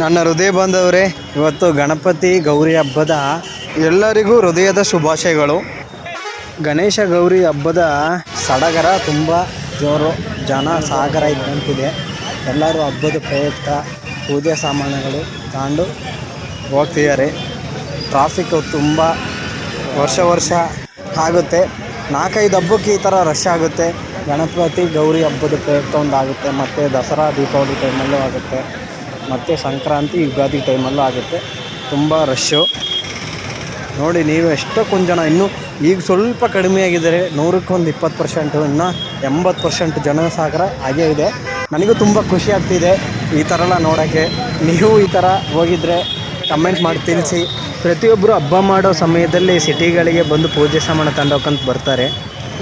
ನನ್ನ ಹೃದಯ ಬಂದವರೇ, ಇವತ್ತು ಗಣಪತಿ ಗೌರಿ ಹಬ್ಬದ ಎಲ್ಲರಿಗೂ ಹೃದಯದ ಶುಭಾಶಯಗಳು. ಗಣೇಶ ಗೌರಿ ಹಬ್ಬದ ಸಡಗರ ತುಂಬ ಜೋರು ಜನ ಸಾಗರ ಇದ್ದಂತಿದೆ. ಎಲ್ಲರೂ ಹಬ್ಬದ ಪ್ರಯುಕ್ತ ಪೂಜೆ ಸಾಮಾನುಗಳು ತಗೊಂಡು ಹೋಗ್ತಿದ್ದಾರೆ. ಟ್ರಾಫಿಕ್ ತುಂಬ ವರ್ಷ ವರ್ಷ ಆಗುತ್ತೆ. ನಾಲ್ಕೈದು ಹಬ್ಬಕ್ಕೆ ಈ ಥರ ರಶ್ ಆಗುತ್ತೆ. ಗಣಪತಿ ಗೌರಿ ಹಬ್ಬದ ಪ್ರಯುಕ್ತ ಒಂದು ಆಗುತ್ತೆ ಮತ್ತು ದಸರಾ, ದೀಪಾವಳಿ ಟೈಮಲ್ಲೂ ಆಗುತ್ತೆ. ಮತ್ತು ಸಂಕ್ರಾಂತಿ ಯುಗಾದಿ ಟೈಮಲ್ಲೂ ಆಗುತ್ತೆ. ತುಂಬ ರಶ್ಶು. ನೋಡಿ, ನೀವು ಎಷ್ಟೋ ಕೊಂದು ಜನ, ಇನ್ನೂ ಈಗ ಸ್ವಲ್ಪ ಕಡಿಮೆ ಆಗಿದ್ದಾರೆ ನೂರಕ್ಕೆ ಒಂದು ಇಪ್ಪತ್ತು ಪರ್ಸೆಂಟು, ಇನ್ನೂ ಎಂಬತ್ತು ಪರ್ಸೆಂಟ್ ಜನಸಾಗರ ಹಾಗೇ ಇದೆ. ನನಗೂ ತುಂಬ ಖುಷಿ ಆಗ್ತಿದೆ ಈ ಥರ ಎಲ್ಲ ನೋಡೋಕ್ಕೆ. ನೀವು ಈ ಥರ ಹೋಗಿದ್ರೆ ಕಮೆಂಟ್ ಮಾಡಿ ತಿಳಿಸಿ. ಪ್ರತಿಯೊಬ್ಬರು ಹಬ್ಬ ಮಾಡೋ ಸಮಯದಲ್ಲಿ ಸಿಟಿಗಳಿಗೆ ಬಂದು ಪೂಜೆ ಸಾಮಾನು ತಗೊಂಡೋಗಂತ ಬರ್ತಾರೆ.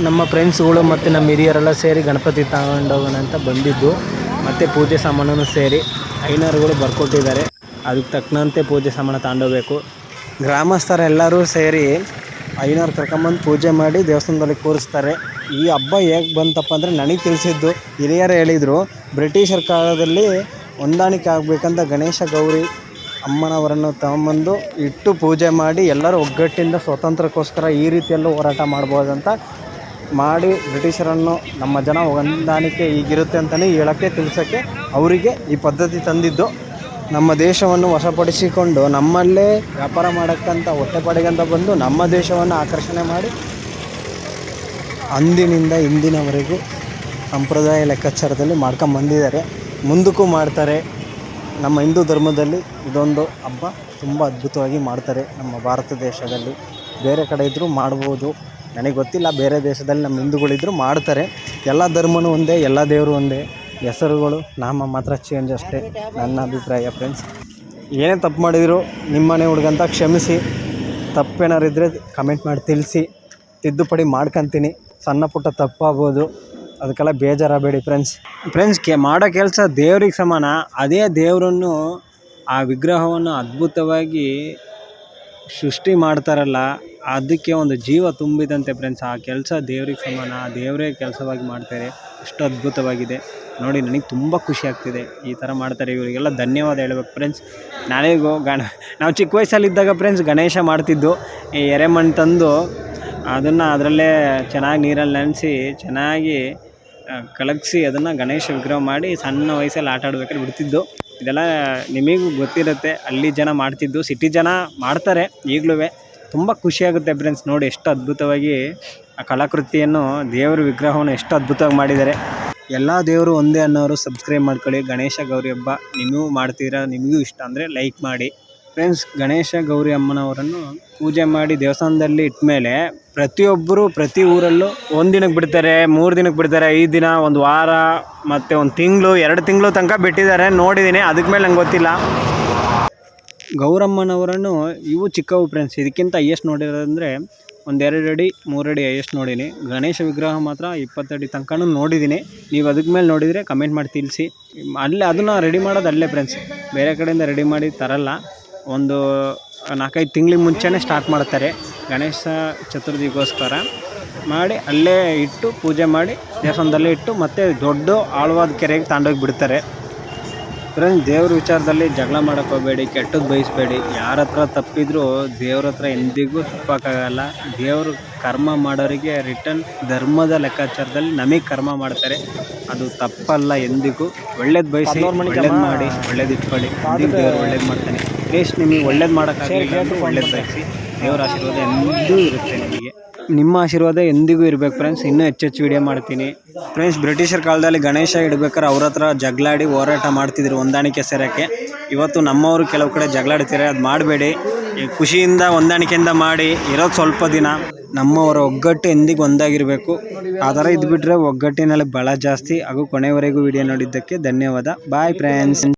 ನಮ್ಮ ಫ್ರೆಂಡ್ಸ್ಗಳು ಮತ್ತು ನಮ್ಮ ಹಿರಿಯರೆಲ್ಲ ಸೇರಿ ಗಣಪತಿ ತಗೊಂಡೋಗೋಣ ಅಂತ ಬಂದಿದ್ದು. ಮತ್ತು ಪೂಜೆ ಸಾಮಾನು ಸೇರಿ ಐನರ್ಗಳು ಬರ್ಕೊಟ್ಟಿದ್ದಾರೆ. ಅದಕ್ಕೆ ತಕ್ಕನಂತೆ ಪೂಜೆ ಸಾಮಾನು ತಗೊಂಡೋಗ್ಬೇಕು ಗ್ರಾಮಸ್ಥರೆಲ್ಲರೂ ಸೇರಿ ಐನವ್ರು ಕರ್ಕೊಂಬಂದು ಪೂಜೆ ಮಾಡಿ ದೇವಸ್ಥಾನದಲ್ಲಿ ಕೂರಿಸ್ತಾರೆ. ಈ ಹಬ್ಬ ಹೇಗೆ ಬಂತಪ್ಪ ಅಂದರೆ ನನಗೆ ತಿಳಿಸಿದ್ದು ಹಿರಿಯರು ಹೇಳಿದರು ಬ್ರಿಟಿಷರ ಕಾಲದಲ್ಲಿ ಹೊಂದಾಣಿಕೆ ಆಗಬೇಕಂತ ಗಣೇಶ ಗೌರಿ ಅಮ್ಮನವರನ್ನು ತಗೊಂಬಂದು ಇಟ್ಟು ಪೂಜೆ ಮಾಡಿ ಎಲ್ಲರೂ ಒಗ್ಗಟ್ಟಿಂದ ಸ್ವಾತಂತ್ರ್ಯಕ್ಕೋಸ್ಕರ ಈ ರೀತಿಯಲ್ಲೂ ಹೋರಾಟ ಮಾಡ್ಬೋದಂತ ಮಾಡಿ ಬ್ರಿಟಿಷರನ್ನು ನಮ್ಮ ಜನ ಹೊಂದಾಣಿಕೆ ಈಗಿರುತ್ತೆ ಅಂತಲೇ ಹೇಳೋಕ್ಕೆ, ತಿಳಿಸೋಕ್ಕೆ ಅವರಿಗೆ ಈ ಪದ್ಧತಿ ತಂದಿದ್ದು. ನಮ್ಮ ದೇಶವನ್ನು ವಶಪಡಿಸಿಕೊಂಡು ನಮ್ಮಲ್ಲೇ ವ್ಯಾಪಾರ ಮಾಡೋಕ್ಕಂತ ಹೊಟ್ಟೆಪಾಡಿಗಂತ ಬಂದು ನಮ್ಮ ದೇಶವನ್ನು ಆಕರ್ಷಣೆ ಮಾಡಿ ಅಂದಿನಿಂದ ಇಂದಿನವರೆಗೂ ಸಂಪ್ರದಾಯ ಲೆಕ್ಕಾಚಾರದಲ್ಲಿ ಮಾಡ್ಕೊಂಬಂದಿದ್ದಾರೆ ಮುಂದಕ್ಕೂ ಮಾಡ್ತಾರೆ. ನಮ್ಮ ಹಿಂದೂ ಧರ್ಮದಲ್ಲಿ ಇದೊಂದು ಹಬ್ಬ ತುಂಬ ಅದ್ಭುತವಾಗಿ ಮಾಡ್ತಾರೆ ನಮ್ಮ ಭಾರತ ದೇಶದಲ್ಲಿ. ಬೇರೆ ಕಡೆ ಇದ್ದರೂ ಮಾಡ್ಬೋದು. ನನಗೆ ಗೊತ್ತಿಲ್ಲ, ಬೇರೆ ದೇಶದಲ್ಲಿ ನಮ್ಮ ಹಿಂದೂಗಳಿದ್ದರೂ ಮಾಡ್ತಾರೆ. ಎಲ್ಲ ಧರ್ಮನೂ ಒಂದೇ, ಎಲ್ಲ ದೇವರು ಒಂದೇ. ಹೆಸರುಗಳು, ನಾಮ ಮಾತ್ರ ಚೇಂಜ್ ಅಷ್ಟೇ, ನನ್ನ ಅಭಿಪ್ರಾಯ ಫ್ರೆಂಡ್ಸ್ ಏನೇ ತಪ್ಪು ಮಾಡಿದ್ರು ನಿಮ್ಮನೆ ಹುಡುಗಂತ ಕ್ಷಮಿಸಿ. ತಪ್ಪೇನಾರು ಇದ್ದರೆ ಕಮೆಂಟ್ ಮಾಡಿ ತಿಳಿಸಿ. ತಿದ್ದುಪಡಿ ಮಾಡ್ಕೊತೀನಿ. ಸಣ್ಣ ಪುಟ್ಟ ತಪ್ಪಾಗ್ಬೋದು. ಅದಕ್ಕೆಲ್ಲ ಬೇಜಾರಾಗಬೇಡಿ ಫ್ರೆಂಡ್ಸ್ ಫ್ರೆಂಡ್ಸ್ ಕೆ ಮಾಡೋ ಕೆಲಸ ದೇವ್ರಿಗೆ ಸಮಾನ. ಅದೇ ದೇವರನ್ನು ಆ ವಿಗ್ರಹವನ್ನು ಅದ್ಭುತವಾಗಿ ಸೃಷ್ಟಿ ಮಾಡ್ತಾರಲ್ಲ ಅದಕ್ಕೆ ಒಂದು ಜೀವ ತುಂಬಿದಂತೆ ಫ್ರೆಂಡ್ಸ್ ಆ ಕೆಲಸ ದೇವ್ರಿಗೆ ಸಮಾನ ದೇವರೇ ಕೆಲಸವಾಗಿ ಮಾಡ್ತಾರೆ. ಅಷ್ಟು ಅದ್ಭುತವಾಗಿದೆ. ನೋಡಿ, ನನಗೆ ತುಂಬ ಖುಷಿ ಆಗ್ತಿದೆ ಈ ಥರ ಮಾಡ್ತಾರೆ ಇವರಿಗೆಲ್ಲ. ಧನ್ಯವಾದ ಹೇಳ್ಬೇಕು ಫ್ರೆಂಡ್ಸ್ ನನಗೂ ಗಣ, ನಾವು ಚಿಕ್ಕ ವಯಸ್ಸಲ್ಲಿದ್ದಾಗ ಫ್ರೆಂಡ್ಸ್ ಗಣೇಶ ಮಾಡ್ತಿದ್ದು. ಈ ಎರೆಮಣ್ಣು ತಂದು ಅದನ್ನು ಅದರಲ್ಲೇ ಚೆನ್ನಾಗಿ ನೀರಲ್ಲಿ ನೆನೆಸಿ, ಚೆನ್ನಾಗಿ ಕಲಗಿಸಿ ಅದನ್ನು ಗಣೇಶ ವಿಗ್ರಹ ಮಾಡಿ ಸಣ್ಣ ವಯಸ್ಸಲ್ಲಿ ಆಟ ಆಡ್ಬೇಕಾದ್ರೆ ಬಿಡ್ತಿದ್ದು. ಇದೆಲ್ಲ ನಿಮಗೂ ಗೊತ್ತಿರುತ್ತೆ. ಹಳ್ಳಿ ಜನ ಮಾಡ್ತಿದ್ದು ಸಿಟಿ ಜನ ಮಾಡ್ತಾರೆ ಈಗಲೂ ತುಂಬ ಖುಷಿಯಾಗುತ್ತೆ ಫ್ರೆಂಡ್ಸ್. ನೋಡಿ ಎಷ್ಟು ಅದ್ಭುತವಾಗಿ ಆ ಕಲಾಕೃತಿಯನ್ನು ದೇವರ ವಿಗ್ರಹವನ್ನು ಎಷ್ಟು ಅದ್ಭುತವಾಗಿ ಮಾಡಿದ್ದಾರೆ. ಎಲ್ಲ ದೇವರು ಒಂದೇ ಅನ್ನೋರು ಸಬ್ಸ್ಕ್ರೈಬ್ ಮಾಡ್ಕೊಳ್ಳಿ. ಗಣೇಶ ಗೌರಿ ಹಬ್ಬ ನೀವು ಮಾಡ್ತೀರಾ, ನಿಮಗೂ ಇಷ್ಟ ಅಂದರೆ ಲೈಕ್ ಮಾಡಿ. ಫ್ರೆಂಡ್ಸ್, ಗಣೇಶ ಗೌರಿ ಅಮ್ಮನವರನ್ನು ಪೂಜೆ ಮಾಡಿ ದೇವಸ್ಥಾನದಲ್ಲಿ ಇಟ್ಮೇಲೆ ಪ್ರತಿಯೊಬ್ಬರು ಪ್ರತಿ ಊರಲ್ಲೂ ಒಂದು ದಿನಕ್ಕೆ ಬಿಡ್ತಾರೆ, ಮೂರು ದಿನಕ್ಕೆ ಬಿಡ್ತಾರೆ, ಐದು ದಿನ, ಒಂದು ವಾರ, ಮತ್ತು ಒಂದು ತಿಂಗಳು, ಎರಡು ತಿಂಗಳು ತನಕ ಬಿಟ್ಟಿದ್ದಾರೆ. ನೋಡಿದ್ದೀನಿ, ಅದಕ್ಕೆ ಮೇಲೆ ನಂಗೆ ಗೊತ್ತಿಲ್ಲ. ಗೌರಮ್ಮನವರನ್ನು ಇವು ಚಿಕ್ಕವು ಫ್ರೆಂಡ್ಸ್ ಇದಕ್ಕಿಂತ ಹೈಯೆಸ್ಟ್ ನೋಡಿರೋದಂದರೆ ಒಂದೆರಡು ಅಡಿ ಮೂರಡಿ ಹೈಯೆಸ್ಟ್ ನೋಡೀನಿ. ಗಣೇಶ ವಿಗ್ರಹ ಮಾತ್ರ ಇಪ್ಪತ್ತಡಿ ತನಕನೂ ನೋಡಿದ್ದೀನಿ ನೀವು ಅದಕ್ಕೆ ಮೇಲೆ ನೋಡಿದರೆ ಕಮೆಂಟ್ ಮಾಡಿ ತಿಳಿಸಿ. ಅಲ್ಲೇ ಅದನ್ನು ರೆಡಿ ಮಾಡೋದು ಅಲ್ಲೇ ಫ್ರೆಂಡ್ಸ್ ಬೇರೆ ಕಡೆಯಿಂದ ರೆಡಿ ಮಾಡಿ ತರಲ್ಲ. ಒಂದು ನಾಲ್ಕೈದು ತಿಂಗ್ಳಿಗೆ ಮುಂಚೆನೇ ಸ್ಟಾರ್ಟ್ ಮಾಡ್ತಾರೆ. ಗಣೇಶ ಚತುರ್ಥಿಗೋಸ್ಕರ ಮಾಡಿ ಅಲ್ಲೇ ಇಟ್ಟು ಪೂಜೆ ಮಾಡಿ ದೇವಸ್ಥಾನದಲ್ಲೇ ಇಟ್ಟು ಮತ್ತೆ ದೊಡ್ಡ ಆಳವಾದ ಕೆರೆಗೆ ತಗೊಂಡೋಗಿ ಬಿಡ್ತಾರೆ. ಫ್ರೆಂಡ್ಸ್ ದೇವ್ರ ವಿಚಾರದಲ್ಲಿ ಜಗಳ ಮಾಡೋಕ್ಕೆ ಹೋಗಬೇಡಿ ಕೆಟ್ಟದ್ದು ಬಯಸಬೇಡಿ. ಯಾರ ಹತ್ರ ತಪ್ಪಿದ್ರೂ ದೇವ್ರ ಹತ್ರ ಎಂದಿಗೂ ತಪ್ಪಕ್ಕಾಗಲ್ಲ ದೇವರು ಕರ್ಮ ಮಾಡೋರಿಗೆ ರಿಟರ್ನ್ ಧರ್ಮದ ಲೆಕ್ಕಾಚಾರದಲ್ಲಿ ನಮಗೆ ಕರ್ಮ ಮಾಡ್ತಾರೆ. ಅದು ತಪ್ಪಲ್ಲ ಎಂದಿಗೂ. ಒಳ್ಳೇದು ಬಯಸಿ ಒಳ್ಳೇದು ಮಾಡಿ ಒಳ್ಳೇದು ಇಟ್ಕೊಳ್ಳಿ. ದೇವ್ರು ಒಳ್ಳೇದು ಮಾಡ್ತಾನೆ. ಪ್ಲೀಸ್ ನಿಮಗೆ ಒಳ್ಳೇದು ಮಾಡೋಕ್ಕಾಗಲಿಲ್ಲ ಒಳ್ಳೇದು ಬಯಸಿ ದೇವರ ಆಶೀರ್ವಾದ ಎಂದೂ ಇರುತ್ತೆ ನಿಮಗೆ. ನಿಮ್ಮ ಆಶೀರ್ವಾದ ಎಂದಿಗೂ ಇರಬೇಕು ಫ್ರೆಂಡ್ಸ್ ಇನ್ನೂ ಹೆಚ್ಚು ವಿಡಿಯೋ ಮಾಡ್ತೀನಿ. ಫ್ರೆಂಡ್ಸ್ ಬ್ರಿಟಿಷರ ಕಾಲದಲ್ಲಿ ಗಣೇಶ ಇಡ್ಬೇಕಾದ್ರೆ ಅವ್ರ ಹತ್ರ ಜಗಳಾಡಿ ಹೋರಾಟ ಮಾಡ್ತಿದ್ರು ಹೊಂದಾಣಿಕೆ ಸೇರೋಕ್ಕೆ. ಇವತ್ತು ನಮ್ಮವರು ಕೆಲವು ಕಡೆ ಜಗಳಾಡ್ತಾರೆ ಅದು ಮಾಡಬೇಡಿ. ಖುಷಿಯಿಂದ ಹೊಂದಾಣಿಕೆಯಿಂದ ಮಾಡಿ. ಇರೋದು ಸ್ವಲ್ಪ ದಿನ. ನಮ್ಮವರ ಒಗ್ಗಟ್ಟು ಎಂದಿಗೂ ಒಂದಾಗಿರಬೇಕು. ಆ ಥರ ಇದ್ಬಿಟ್ರೆ ಒಗ್ಗಟ್ಟಿನಲ್ಲಿ ಬಲ ಜಾಸ್ತಿ. ಹಾಗೂ ಕೊನೆವರೆಗೂ ವಿಡಿಯೋ ನೋಡಿದ್ದಕ್ಕೆ ಧನ್ಯವಾದ. Bye friends